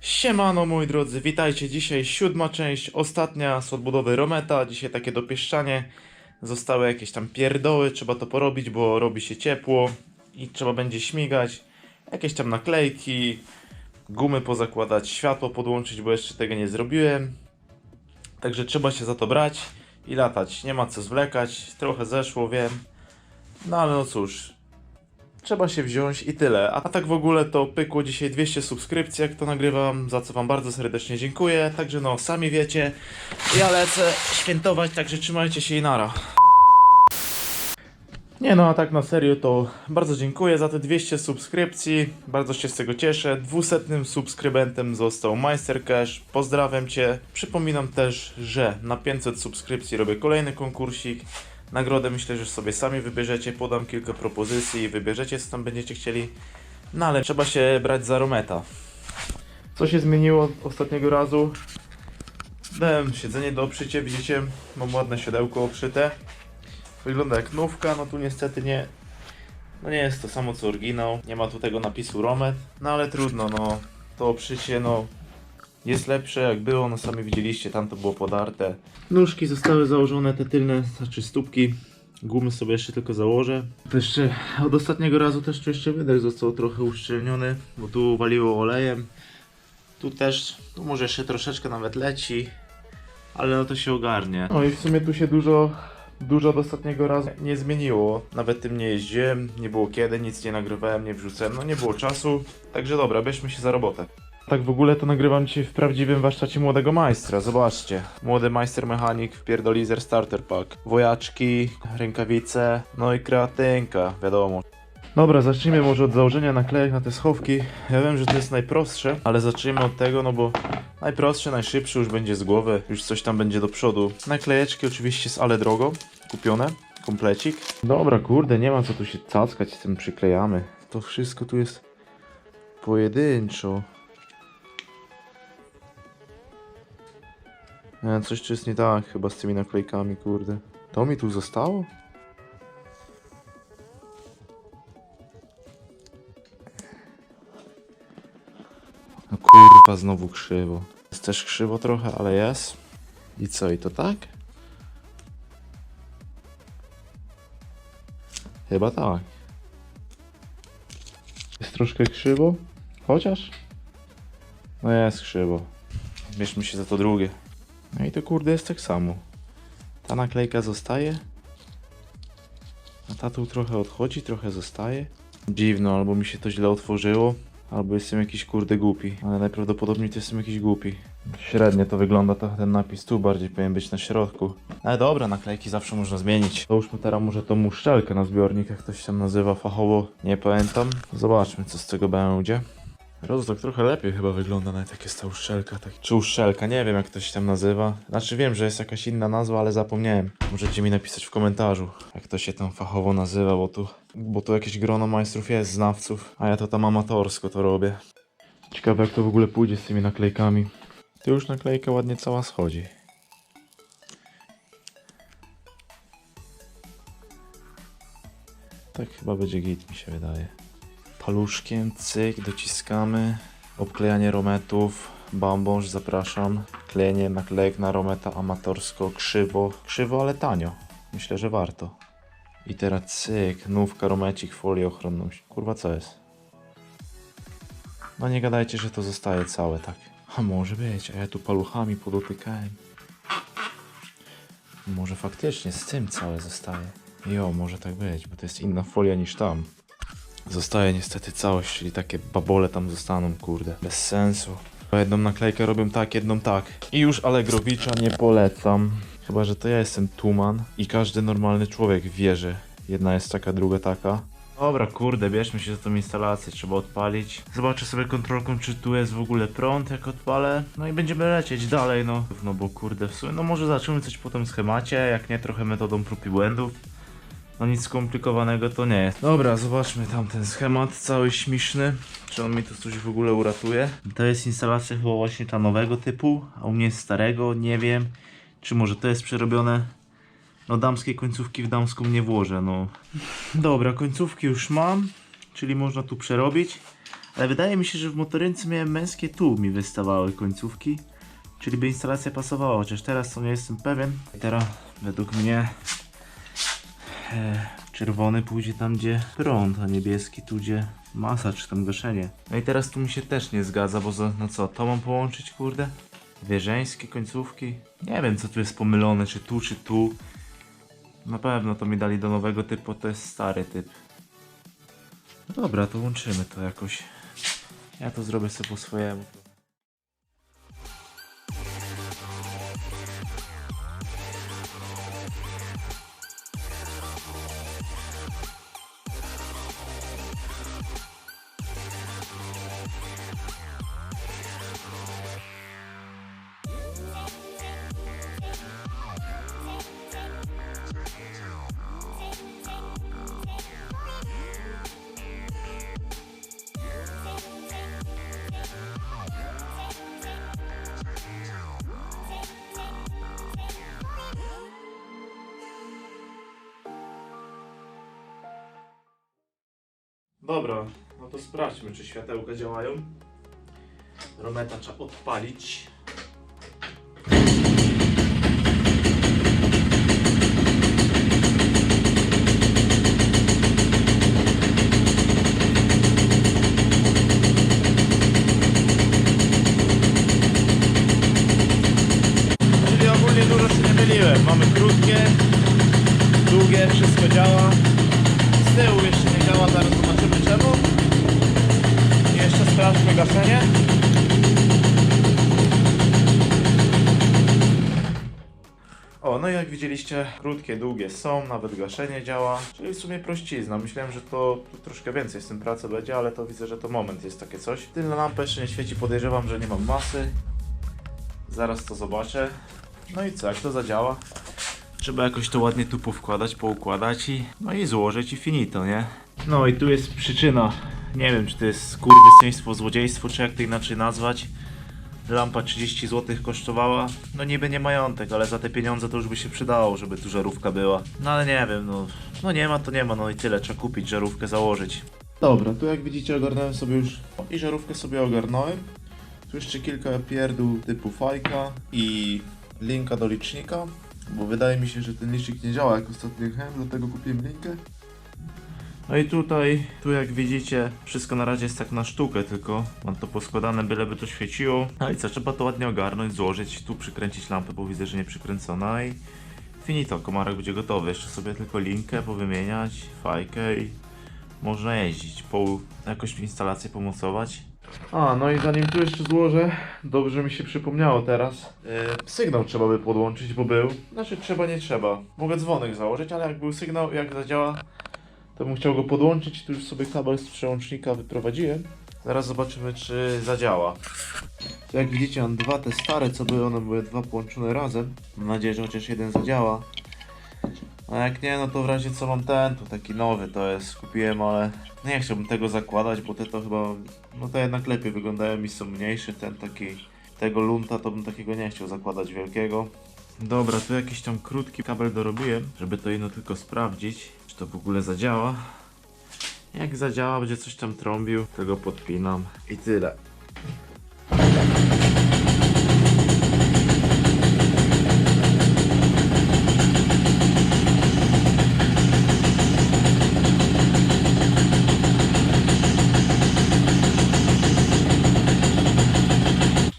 Siemano moi drodzy, witajcie. Dzisiaj siódma część, ostatnia z odbudowy Rometa. Dzisiaj takie dopieszczanie. Zostały jakieś tam pierdoły, trzeba to porobić, bo robi się ciepło i trzeba będzie śmigać. Jakieś tam naklejki, gumy pozakładać, światło podłączyć, bo jeszcze tego nie zrobiłem. Także trzeba się za to brać i latać. Nie ma co zwlekać, trochę zeszło, wiem. No ale no cóż, Trzeba się wziąć i tyle. A tak w ogóle to pykło dzisiaj 200 subskrypcji, jak to nagrywam, za co wam bardzo serdecznie dziękuję. Także no, sami wiecie, ja lecę świętować, także trzymajcie się i nara. Nie no, a tak na serio to bardzo dziękuję za te 200 subskrypcji, bardzo się z tego cieszę. 200 subskrybentem został Meister Cash, pozdrawiam Cię. Przypominam też, że na 500 subskrypcji robię kolejny konkursik. Nagrodę myślę, że sobie sami wybierzecie, podam kilka propozycji i wybierzecie co tam będziecie chcieli. No ale trzeba się brać za Rometa. Co się zmieniło od ostatniego razu? Dałem siedzenie do obszycia, widzicie? Mam ładne siodełko obszyte. Wygląda jak nówka, no tu niestety nie... No nie jest to samo co oryginał, nie ma tu tego napisu Romet, no ale trudno, no to obszycie, no jest lepsze jak było, no sami widzieliście, tam to było podarte. Nóżki zostały założone, te tylne, znaczy stópki. Gumy sobie jeszcze tylko założę. To jeszcze od ostatniego razu też tu jeszcze wydech został trochę uszczelniony, bo tu waliło olejem. Tu też, tu może jeszcze troszeczkę nawet leci, ale no to się ogarnie. No i w sumie tu się dużo, dużo od ostatniego razu nie zmieniło. Nawet tym nie jeździłem, nie było kiedy, nic nie nagrywałem, nie wrzucałem, no nie było czasu. Także dobra, bierzmy się za robotę. Tak w ogóle to nagrywam dzisiaj w prawdziwym warsztacie młodego majstra, zobaczcie. Młody majster mechanik w pierdolizer starter pack. Wojaczki, rękawice, no i kreatynka, wiadomo. Dobra, zacznijmy może od założenia naklejek na te schowki. Ja wiem, że to jest najprostsze, ale zacznijmy od tego, no bo najprostsze, najszybsze już będzie z głowy, już coś tam będzie do przodu. Naklejeczki oczywiście z Ale Drogo, kupione, komplecik. Dobra, kurde, nie ma co tu się cackać z tym przyklejamy. To wszystko tu jest pojedynczo. Nie, coś tu jest nie tak chyba z tymi naklejkami, kurde. To mi tu zostało? No kurwa, znowu krzywo. Jest też krzywo trochę, ale jest. I co, i to tak? Chyba tak. Jest troszkę krzywo? Chociaż? No jest krzywo. Bierzmy się za to drugie. No i to kurde jest tak samo. Ta naklejka zostaje. A ta tu trochę odchodzi, trochę zostaje. Dziwno, albo mi się to źle otworzyło, albo jestem jakiś kurde głupi. Ale najprawdopodobniej to jestem jakiś głupi. Średnio to wygląda, to ten napis tu bardziej powinien być na środku. Ale dobra, naklejki zawsze można zmienić. Załóżmy teraz może tą muszczelkę na zbiornik, jak to się tam nazywa fachowo, nie pamiętam. Zobaczmy co z tego będzie. Rozdok trochę lepiej chyba wygląda, nawet jak jest ta uszczelka. Tak. Czy uszczelka, nie wiem jak to się tam nazywa. Znaczy wiem, że jest jakaś inna nazwa, ale zapomniałem. Możecie mi napisać w komentarzu, jak to się tam fachowo nazywa, bo tu, bo tu jakieś grono majstrów jest, znawców, a ja to tam amatorsko to robię. Ciekawe jak to w ogóle pójdzie z tymi naklejkami. Tu już naklejka ładnie cała schodzi. Tak chyba będzie git, mi się wydaje paluszkiem, cyk, dociskamy, obklejanie rometów, bambąż, zapraszam, klejenie naklejek na rometa amatorsko, krzywo, krzywo, ale tanio, myślę, że warto. I teraz cyk, nówka, romecik, folię ochronną, kurwa co jest? No nie gadajcie, że to zostaje całe, tak? A może być, a ja tu paluchami podotykałem. Może faktycznie z tym całe zostaje. Jo, może tak być, bo to jest inna folia niż tam. Zostaje niestety całość, czyli takie babole tam zostaną, kurde. Bez sensu. Jedną naklejkę robią tak, jedną tak. I już Allegrowicza nie polecam. Chyba, że to ja jestem tuman i każdy normalny człowiek wie, że jedna jest taka, druga taka. Dobra, kurde, bierzmy się za tą instalację, trzeba odpalić. Zobaczę sobie kontrolką, czy tu jest w ogóle prąd, jak odpalę. No i będziemy lecieć dalej, no. No bo kurde, w sumie, no może zaczniemy coś po tym schemacie, jak nie, trochę metodą prób i błędów. No nic skomplikowanego to nie jest. Dobra, zobaczmy tam ten schemat cały śmieszny. Czy on mi tu coś w ogóle uratuje? To jest instalacja chyba właśnie ta nowego typu, a u mnie jest starego, nie wiem. Czy może to jest przerobione? No damskiej końcówki w damską nie włożę, no. Dobra, końcówki już mam, czyli można tu przerobić. Ale wydaje mi się, że w motorynce miałem męskie tu mi wystawały końcówki. Czyli by instalacja pasowała, chociaż teraz to nie jestem pewien. Teraz według mnie czerwony pójdzie tam, gdzie prąd, a niebieski tu, gdzie masa czy tam gaszenie. No i teraz tu mi się też nie zgadza, bo za, no co, to mam połączyć, kurde? Dwie żeńskie końcówki? Nie wiem, co tu jest pomylone, czy tu, czy tu. Na pewno to mi dali do nowego typu, to jest stary typ. No dobra, to łączymy to jakoś. Ja to zrobię sobie po swojemu. Dobra, no to sprawdźmy, czy światełka działają. Rometa trzeba odpalić. Sprawdźmy gaszenie. O, no i jak widzieliście, krótkie, długie są, nawet gaszenie działa, czyli w sumie prościzna. Myślałem, że to tu troszkę więcej z tym pracy będzie, ale to widzę, że to moment jest takie coś. Tylna lampa jeszcze nie świeci, podejrzewam, że nie mam masy. Zaraz to zobaczę. No i co, jak to zadziała? Trzeba jakoś to ładnie tu powkładać, poukładać i no i złożyć i finito, nie? No i tu jest przyczyna. Nie wiem, czy to jest skurwysyństwo, złodziejstwo, czy jak to inaczej nazwać. Lampa 30 zł kosztowała. No niby nie majątek, ale za te pieniądze to już by się przydało, żeby tu żarówka była. No ale nie wiem, no, no nie ma to nie ma, no i tyle, trzeba kupić żarówkę, założyć. Dobra, tu jak widzicie ogarnąłem sobie już i żarówkę sobie ogarnąłem. Tu jeszcze kilka pierdół typu fajka i linka do licznika, bo wydaje mi się, że ten licznik nie działa jak ostatnio jechałem, dlatego kupiłem linkę. No i tutaj, tu jak widzicie, wszystko na razie jest tak na sztukę, tylko mam to poskładane, byleby to świeciło. No i co, trzeba to ładnie ogarnąć, złożyć, tu przykręcić lampę, bo widzę, że nie przykręcona i finito, komarek będzie gotowy. Jeszcze sobie tylko linkę powymieniać, fajkę i można jeździć, po jakąś instalację pomocować. A, no i zanim tu jeszcze złożę, dobrze mi się przypomniało teraz. Yy, sygnał trzeba by podłączyć, bo był. Znaczy trzeba, nie trzeba. Mogę dzwonek założyć, ale jak był sygnał, jak zadziała, to bym chciał go podłączyć. Tu już sobie kabel z przełącznika wyprowadziłem. Zaraz zobaczymy, czy zadziała. Jak widzicie, mam dwa te stare, co były, one były dwa połączone razem. Mam nadzieję, że chociaż jeden zadziała. A jak nie, no to w razie co mam ten, to taki nowy to jest, kupiłem, ale nie chciałbym tego zakładać, bo te to chyba, no to jednak lepiej wyglądają i są mniejsze, ten taki, tego lunta to bym takiego nie chciał zakładać wielkiego. Dobra, tu jakiś tam krótki kabel dorobiłem, żeby to jedno tylko sprawdzić, to w ogóle zadziała. Jak zadziała, będzie coś tam trąbił, tego podpinam i tyle.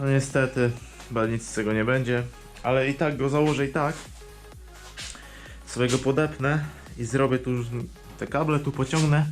No niestety, chyba nic z tego nie będzie, ale i tak go założę i tak. Sobie go podepnę i zrobię tu już te kable, tu pociągnę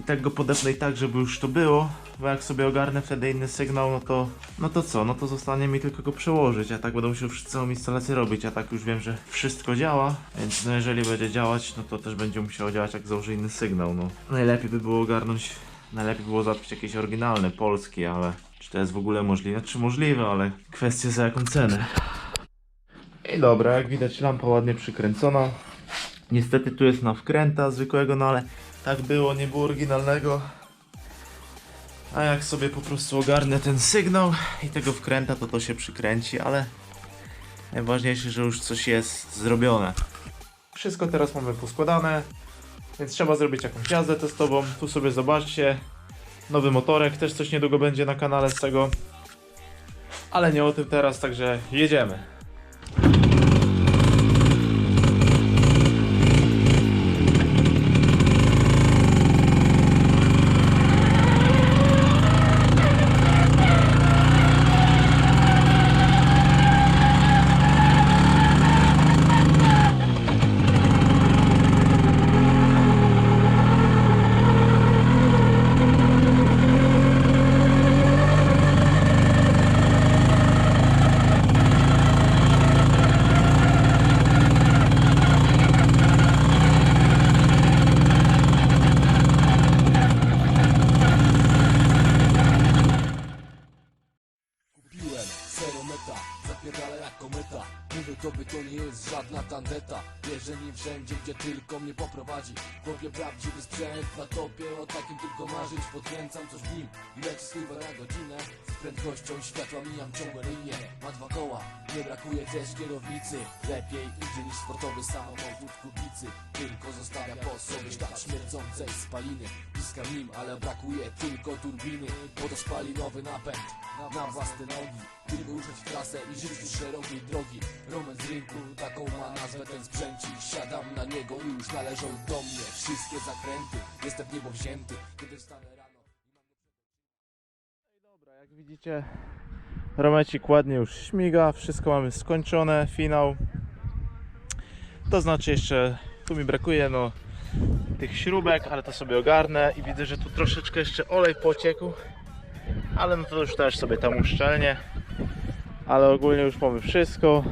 i tak go podepnę i tak, żeby już to było, bo jak sobie ogarnę wtedy inny sygnał, no to, no to co, no to zostanie mi tylko go przełożyć, a tak będę musiał całą instalację robić, a tak już wiem, że wszystko działa, więc no jeżeli będzie działać, no to też będzie musiało działać jak założę inny sygnał, no. Najlepiej by było ogarnąć, najlepiej było załatwić jakieś oryginalne, polskie, ale czy to jest w ogóle możliwe? Czy możliwe, ale kwestia za jaką cenę. I dobra, jak widać lampa ładnie przykręcona. Niestety tu jest na wkręta zwykłego, no ale tak było, nie było oryginalnego. A jak sobie po prostu ogarnę ten sygnał i tego wkręta, to to się przykręci, ale najważniejsze, że już coś jest zrobione. Wszystko teraz mamy poskładane, więc trzeba zrobić jakąś jazdę testową. Tu sobie zobaczcie, nowy motorek, też coś niedługo będzie na kanale z tego. Ale nie o tym teraz, także jedziemy. Kupiłem serometa, zapierdala jak kometa Mówię tobie to nie jest żadna tandeta. Wierzę nim wszędzie, gdzie tylko mnie poprowadzi. Kupię prawdziwy sprzęt na topie O takim tylko marzyć, podkręcam coś w nim I leci sływa na godzinę. Z prędkością światła mijam ciągłe linie. Ma dwa koła, nie brakuje też kierownicy. Lepiej idzie niż sportowy samochód kupicy Tylko zostawia po sobie sztab śmierdzącej spaliny. Piskam nim, ale brakuje tylko turbiny. Bo to spalinowy napęd na własne nogi Tylko ruszać w trasę i żyć tu szerokiej drogi Roman z rynku, taką ma nazwę ten sprzęcik Siadam na niego i już należą do mnie Wszystkie zakręty, jestem w niebo wzięty Kiedy wstanę rano Dobra, jak widzicie, Romecik ładnie już śmiga, wszystko mamy skończone, finał. To znaczy jeszcze, tu mi brakuje no tych śrubek, ale to sobie ogarnę i widzę, że tu troszeczkę jeszcze olej pociekł. Ale no to już też sobie tam uszczelnie. Ale ogólnie już mamy wszystko.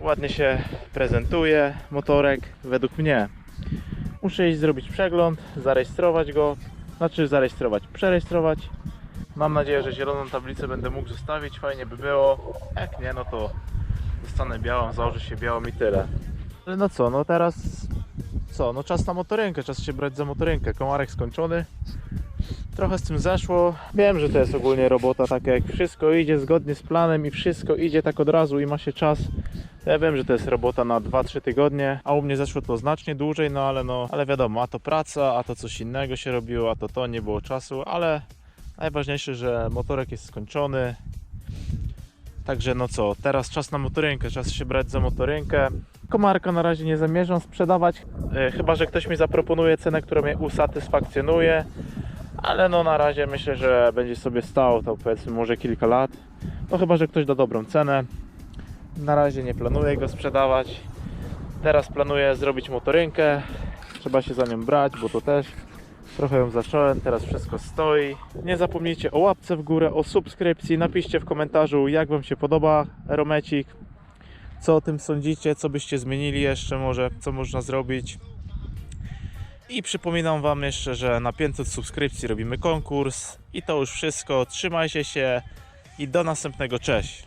Ładnie się prezentuje motorek, według mnie. Muszę iść zrobić przegląd, zarejestrować go, znaczy zarejestrować, przerejestrować. Mam nadzieję, że zieloną tablicę będę mógł zostawić, fajnie by było. Jak nie, no to dostanę białą, założę się białą i tyle. Ale no co, no teraz co, no czas na motorynkę, czas się brać za motorynkę. Komarek skończony. Trochę z tym zeszło. Wiem, że to jest ogólnie robota taka, jak wszystko idzie zgodnie z planem i wszystko idzie tak od razu i ma się czas. Ja wiem, że to jest robota na 2-3 tygodnie, a u mnie zeszło to znacznie dłużej, no ale no, ale wiadomo, a to praca, a to coś innego się robiło, a to to, nie było czasu, ale najważniejsze, że motorek jest skończony. Także no co, teraz czas na motorynkę, czas się brać za motorynkę. Komarka na razie nie zamierzam sprzedawać, e, chyba że ktoś mi zaproponuje cenę, która mnie usatysfakcjonuje. Ale no na razie myślę, że będzie sobie stał to powiedzmy może kilka lat. No chyba, że ktoś da dobrą cenę. Na razie nie planuję go sprzedawać. Teraz planuję zrobić motorynkę. Trzeba się za nią brać, bo to też trochę ją zacząłem. Teraz wszystko stoi. Nie zapomnijcie o łapce w górę, o subskrypcji. Napiszcie w komentarzu, jak Wam się podoba Romecik. Co o tym sądzicie, co byście zmienili jeszcze może, co można zrobić. I przypominam Wam jeszcze, że na 500 subskrypcji robimy konkurs. I to już wszystko. Trzymajcie się i do następnego. Cześć!